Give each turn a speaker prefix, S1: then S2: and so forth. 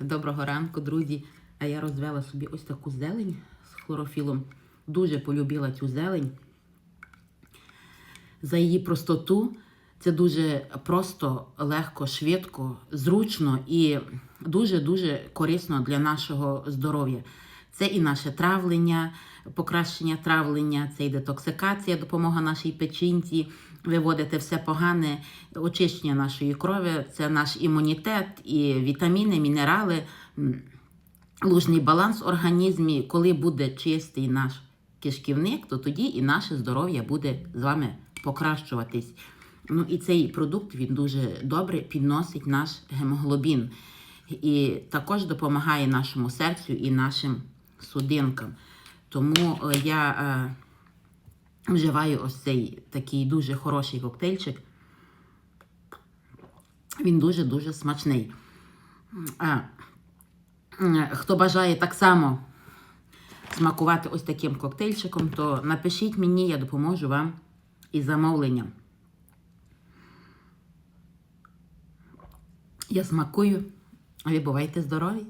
S1: Доброго ранку, друзі. А я розвела собі ось таку зелень з хлорофілом. Дуже полюбила цю зелень. За її простоту це дуже просто, легко, швидко, зручно і дуже-дуже корисно для нашого здоров'я. Це і наше травлення, покращення травлення, це і детоксикація, допомога нашій печінці, виводити все погане, очищення нашої крові, це наш імунітет, і вітаміни, мінерали, лужний баланс в організмі. Коли буде чистий наш кишківник, то тоді і наше здоров'я буде з вами покращуватись. Ну і цей продукт він дуже добре підносить наш гемоглобін і також допомагає нашому серцю і нашим судинкам. Тому е, я е, вживаю ось цей такий дуже хороший коктейльчик. Він дуже-дуже смачний. А, хто бажає так само смакувати ось таким коктейльчиком, то напишіть мені, я допоможу вам із замовленням. Я смакую, а ви бувайте здорові!